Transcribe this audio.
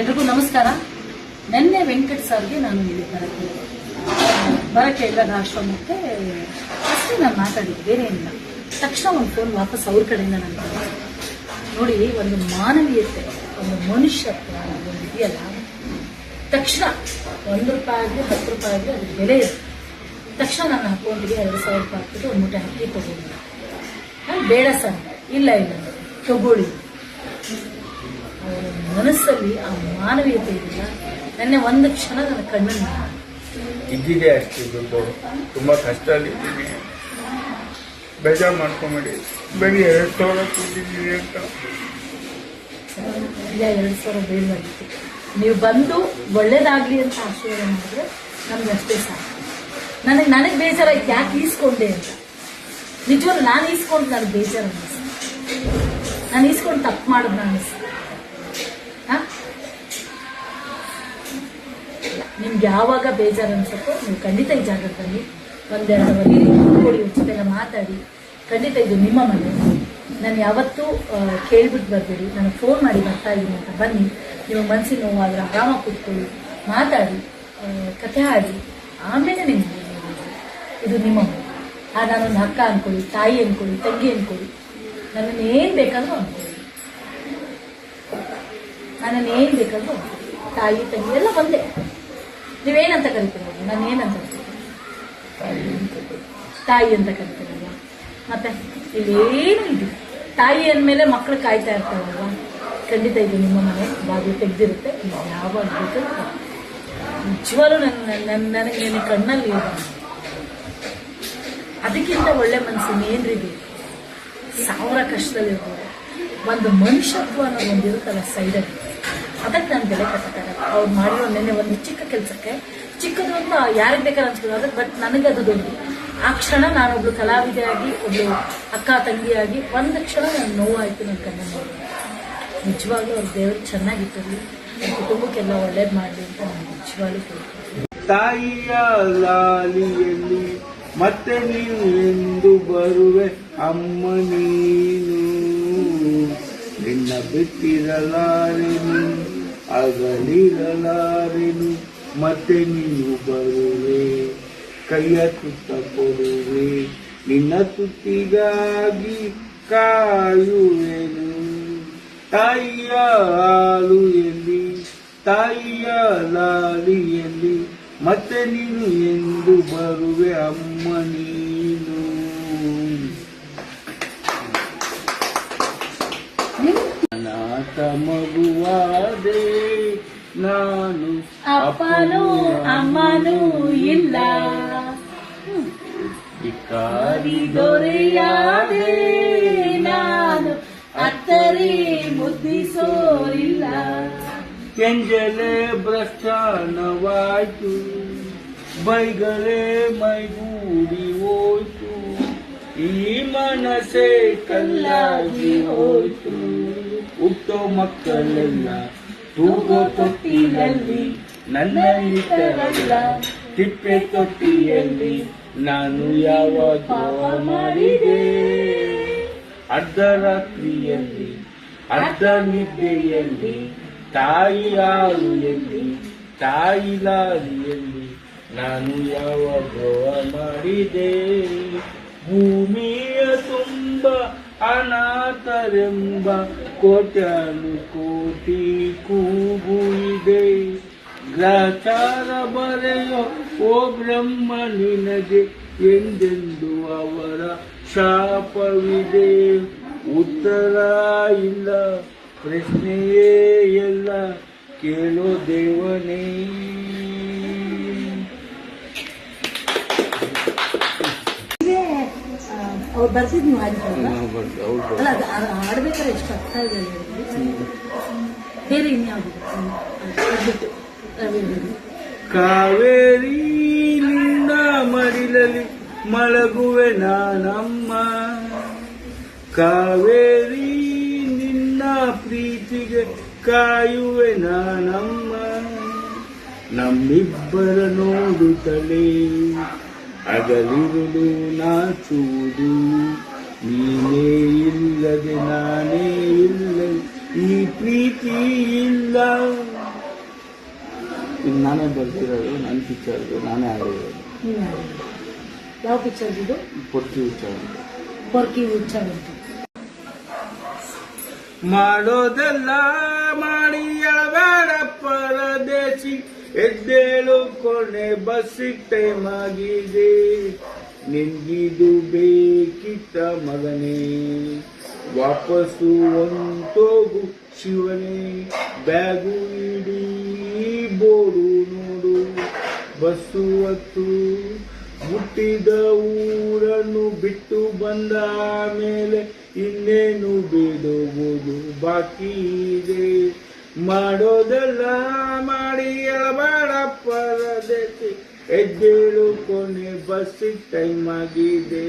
ಎಲ್ರಿಗೂ ನಮಸ್ಕಾರ. ನಿನ್ನೆ ವೆಂಕಟ್ ಸರ್ಗೆ ನಾನು ಇಲ್ಲಿ ಬರಕ್ಕೆ ಬರಕ್ಕೆ ಇಲ್ಲದ ಆಶ್ರಮಕ್ಕೆ ಅಷ್ಟೇ ನಾನು ಮಾತಾಡಿದ್ದು, ಬೇರೆ ಇಲ್ಲ ತಕ್ಷಣ ಒಂದು ಫೋನ್ ವಾಪಸ್ ಅವ್ರ ಕಡೆಯಿಂದ ಬಂತು. ನೋಡಿ, ಒಂದು ಮಾನವೀಯತೆ, ಒಂದು ಮನುಷ್ಯತ್ವ ಒಂದು ಇದೆಯಲ್ಲ, ತಕ್ಷಣ ಒಂದು ರೂಪಾಯಿ ಆಗಲಿ ಹತ್ತು ರೂಪಾಯಿ ಆಗಲಿ ಅದು ಬೆಲೆ ಇದೆ ತಕ್ಷಣ ನನ್ನ ಅಕೌಂಟಿಗೆ ಎರಡು ಸಾವಿರ ರೂಪಾಯಿ ಹಾಕ್ಬಿಟ್ಟು ಒಂದು ಮೂಟೆ ಹಾಕಿ ತಗೊಂಡು. ನಾನು ಬೇಡ ಸರ್. ಇಲ್ಲ ಇಲ್ಲ. ತಗೊಳ್ಳಿ. ಅವರ ಮನಸ್ಸಲ್ಲಿ ಆ ಮಾನವೀಯತೆ ಇದೆಯಲ್ಲ ನೆನ್ನೆ ಒಂದು ಕ್ಷಣ ನನ್ನ ಕಣ್ಣನ್ನು ಇದ್ದಿದೆ ಅಷ್ಟು ದುಡ್ಡು. ತುಂಬಾ ಕಷ್ಟ ಇದ್ದೀನಿ. ಬೇಜಾರು ಮಾಡ್ಕೊಂಬೇಡಿ. ಬರೀ ಎರಡು ಸಾವಿರ ಕೊಟ್ಟಿದ್ದೀನಿ ಅಂತ. ಇಲ್ಲ ಎರಡು ಸಾವಿರ ಬೇಡವಾಗಿತ್ತು ನೀವು ಬಂದು ಒಳ್ಳೇದಾಗ್ಲಿ ಅಂತ ಆಶೀರ್ವಾದ ಮಾಡಿದ್ರೆ ನಮ್ಗೆ ಅಷ್ಟೇ ಸಾಕು. ನನಗೆ ನನಗೆ ಬೇಜಾರಾಯ್ತು ಯಾಕೆ ಈಸ್ಕೊಂಡೆ ಅಂತ. ನಿಜವಾಗ್ಲೂ ನಾನು ಈಸ್ಕೊಂಡು ನನಗೆ ಬೇಜಾರು ಅನ್ನಿಸ್ತು. ನಾನು ಈಸ್ಕೊಂಡು ತಪ್ಪು ಮಾಡೋದು ಅನ್ನಿಸ್ತು ನಿಮ್ಗೆ ಯಾವಾಗ ಬೇಜಾರು ಅನ್ಸುತ್ತೋ ನೀವು ಖಂಡಿತ ಈ ಜಾಗದಲ್ಲಿ ಒಂದೆರಡು ಬರೀ ಕೂಡಿ ಉಚಿತೆಲ್ಲ ಮಾತಾಡಿ. ಖಂಡಿತ ಇದು ನಿಮ್ಮ ಮನೆ. ನಾನು ಯಾವತ್ತೂ ಕೇಳ್ಬಿಟ್ಟು ಬರ್ಬೇಡಿ. ನನಗೆ ಫೋನ್ ಮಾಡಿ ಬರ್ತಾ ಇದ್ದೀನಿ ಅಂತ ಬನ್ನಿ. ನಿಮ್ಮ ಮನಸ್ಸಿನ ನೋವಾದ್ರೆ ಆರಾಮ ಕೂತ್ಕೊಳ್ಳಿ. ಮಾತಾಡಿ ಕಥೆ ಆಡಿ. ಆಮೇಲೆ ನಿಮ್ಮ ಇದು ನಿಮ್ಮ ಆ, ನಾನೊಂದು ಅಕ್ಕ ಅನ್ಕೊಳ್ಳಿ, ತಾಯಿ ಅನ್ಕೊಳ್ಳಿ, ತಂಗಿ ಅನ್ಕೊಳ್ಳಿ. ನನ್ನನ್ನು ಏನು ಬೇಕಾದರೂ ಅನ್ಕೊಳ್ಳಿ. ನನ್ನನ್ನು ಏನು ಬೇಕಾದರೂ ತಾಯಿ, ತಂಗಿ ಎಲ್ಲ ಒಂದೇ. ನೀವೇನಂತ ಕರಿತೀರ? ನಾನು ಏನಂತ ತಾಯಿ ಅಂತ ಕರಿತೀರಲ್ವ? ಮತ್ತೆ ಇಲ್ಲೇನು ಇದು ತಾಯಿ ಅಂದಮೇಲೆ ಮಕ್ಕಳು ಕಾಯ್ತಾ ಇರ್ತಾರಲ್ವ? ಖಂಡಿತ ಇದು ನಿಮ್ಮ ಮನೆ, ಬಾಗಿಲು ತೆಗ್ದಿರುತ್ತೆ. ಯಾವ ಅದ್ಭುತ ನಿಜವಾಗ್ಲೂ ನನ್ನ ನನ್ನ ನನಗೆ ಕಣ್ಣಲ್ಲಿ. ಅದಕ್ಕಿಂತ ಒಳ್ಳೆ ಮನಸ್ಸು ಏನ್ರಿ ಸಾವಿರ ಕಷ್ಟದಲ್ಲಿರ್ಬೋದು. ಒಂದು ಮನುಷ್ಯತ್ವ ಅನ್ನೋದು ಒಂದು ಇರುತ್ತಲ್ಲ ಸೈಡಲ್ಲಿ ಅದಕ್ಕೆ ನಾನು ಬೆಲೆ ಕಟ್ಟಕ್ಕಾಗಲ್ಲ ಅವ್ರು ಮಾಡಿರೋ ನೆನ್ನೆ ಒಂದು ಚಿಕ್ಕ ಕೆಲಸಕ್ಕೆ, ಚಿಕ್ಕದು ಅಂತ ಯಾರಿಗೆ ಬೇಕಾದ್ರೆ ಅನ್ಸ್ಬೋದು ಅದಕ್ಕೆ ಬಟ್ ನನಗೆ ಅದು ದೊಡ್ಡದು. ಆ ಕ್ಷಣ ನಾನೊಬ್ಳು ಕಲಾವಿದೆಯಾಗಿ, ಒಬ್ಳು ಅಕ್ಕ ತಂಗಿಯಾಗಿ, ಒಂದು ಕ್ಷಣ ನನ್ನ ನೋವಾಯಿತು ನನ್ನ ಕಣ್ಣ ನಿಜವಾಗ್ಲೂ ಅವ್ರ ದೇವರು ಚೆನ್ನಾಗಿಟ್ಟಿರಲಿ. ಕುಟುಂಬಕ್ಕೆಲ್ಲ ಒಳ್ಳೇದು ಮಾಡಲಿ ಅಂತ ನಾನು ನಿಜವಾಗ್ಲೂ ಕೇಳ್ತೀನಿ ತಾಯಿಯ ಮತ್ತೆ ನೀನು ಎಂದು ಬರುವೆ, ಅಮ್ಮ ನೀನು. ನಿನ್ನ ಬಿಟ್ಟಿರಲಾರೆನು ಅಗಲಿರಲಾರೆನು ಮತ್ತೆ ನೀನು ಬರುವೆ. ಕೈಯ ತುತ್ತ ಕೊಡುವೆ, ನಿನ್ನ ತುತ್ತಿಗಾಗಿ ಕಾಯುವೆನು. ತಾಯಿಯ ಹಾಲು ಎಲ್ಲಿ, ತಾಯಿಯ ಲಾಲಿಯಲ್ಲಿ ಮತ್ತೆ ನೀನು ಎಂದು ಬರುವೆ ಅಮ್ಮ ನೀನು. ಅನಾಥ ಮಗುವಾದೆ ನಾನು ಅಪ್ಪನೂ ಅಮ್ಮನೂ ಇಲ್ಲ. ಭಿಕಾರಿ ದೊರೆಯಾದೆ ನಾನು ಅತ್ತರಿ ಮುದ್ದಿಸೋರಿಲ್ಲ ಕೆಂಜಲೆ ಭ್ರಷ್ಟಾನವಾಯ್ತು ಬೈಗಳೇ ಮೈಗೂಡಿ ಹೋಯ್ತು ಈ ಮನಸೆ ಕಲ್ಲಾಗಿ ಹೋಯ್ತು. ಹುಟ್ಟೋ ಮಕ್ಕಳೆಲ್ಲ ತೂಗೋ ತೊಟ್ಟಿಲಲ್ಲಿ ನನ್ನಲ್ಲಿ ತರಲ್ಲ ತಿಪ್ಪೆ ತೊಟ್ಟಿಯಲ್ಲಿ ನಾನು ಯಾವ ದ್ರೋಹ ಮಾಡಿದೆ? ಅರ್ಧರಾತ್ರಿಯಲ್ಲಿ ಅರ್ಧ ನಿದ್ದೆಯಲ್ಲಿ, ತಾಯಿ ಆಳಿಯಲ್ಲಿ ತಾಯಿ ಲಾರಿಯಲ್ಲಿ ನಾನು ಯಾವ ಗೋವ ಮಾಡಿದೆ? ಭೂಮಿಯ ತುಂಬ ಅನಾಥರೆಂಬ ಕೋಟ್ಯಾನು ಕೋಟಿ ಕೂಗು ಇದೆ. ಗ್ರಾಚಾರ ಬರೆಯೋ ಓ ಬ್ರಹ್ಮ ನಿನಗೆ ಎಂದೆಂದು ಅವರ ಶಾಪವಿದೆ. ಉತ್ತರ ಇಲ್ಲ, ಪ್ರಶ್ನೆಯೇ ಎಲ್ಲ ಕೇಳೋ ದೇವನೇ. ಅವ್ರು ಬರ್ತಿದ್ ನೀವು ಅಲ್ಲ ಅದು ಹಾಡ್ಬೇಕಾದ್ರೆ ಎಷ್ಟು ಅರ್ಥ ಇದೆ ಬೇರೆ ಇನ್ಯಾವುದು. ಕಾವೇರಿ ನಿನ್ನ ಮಡಿಲಲ್ಲಿ ಮಳಗುವೆ ನಾನಮ್ಮ. ಕಾವೇರಿ ನಿನ್ನ ಪ್ರೀತಿಗೆ ಕಾಯುವೆ ನಾನಮ್ಮ. ನಮ್ಮಿಬ್ಬರ ನೋಡುತ್ತಲೇ ಅಗಲಿರುಳು ನಾಚುವುದು. ನೀನೇ ಇಲ್ಲದೆ ನಾನೇ ಇಲ್ಲ ಈ ಪ್ರೀತಿ ಇಲ್ಲ ಇದು ನಾನೇ ಬರ್ತಿರೋದು ನನ್ನ ಪಿಕ್ಚರ್ದು ನಾನೇ ಆಗಿರೋದು. ಯಾವ ಪಿಕ್ಚರ್ ಇದು? ಪೊರ್ಕಿ ವಿಚಾರ ಪೊರ್ಕಿ ಹುಚ್ಚ ಮಾಡೋದೆಲ್ಲ ಮಾಡಿ ಎಳಬೇಡ ಪರದೇಶಿ. ಎದ್ದೇಳು ಕೊನೆ ಬಸ್ಸಿಗೆ ಟೈಮ್ ಆಗಿದೆ ನಿನ್ಗಿದು ಬೇಕಿತ್ತ ಮಗನೇ. ವಾಪಸ್ಸು ಒಂತೋಗು ಶಿವನೇ. ಬ್ಯಾಗು ಇಡೀ ಬೋರು ನೋಡು. ಬಸ್ಸು ಹೊತ್ತು ಹುಟ್ಟಿದ ಊರನ್ನು ಬಿಟ್ಟು ಬಂದ ಮೇಲೆ ಇನ್ನೇನು ಬಿಡುವುದು ಬಾಕಿ ಇದೆ? ಮಾಡೋದೆಲ್ಲ ಮಾಡಿ ಎಳಬೇಡ ಪರದೇಶಿ ಎದ್ದೇಳು ಕೊನೆ ಬಸ್ಸಿಗೆ ಟೈಮ್ ಆಗಿದೆ.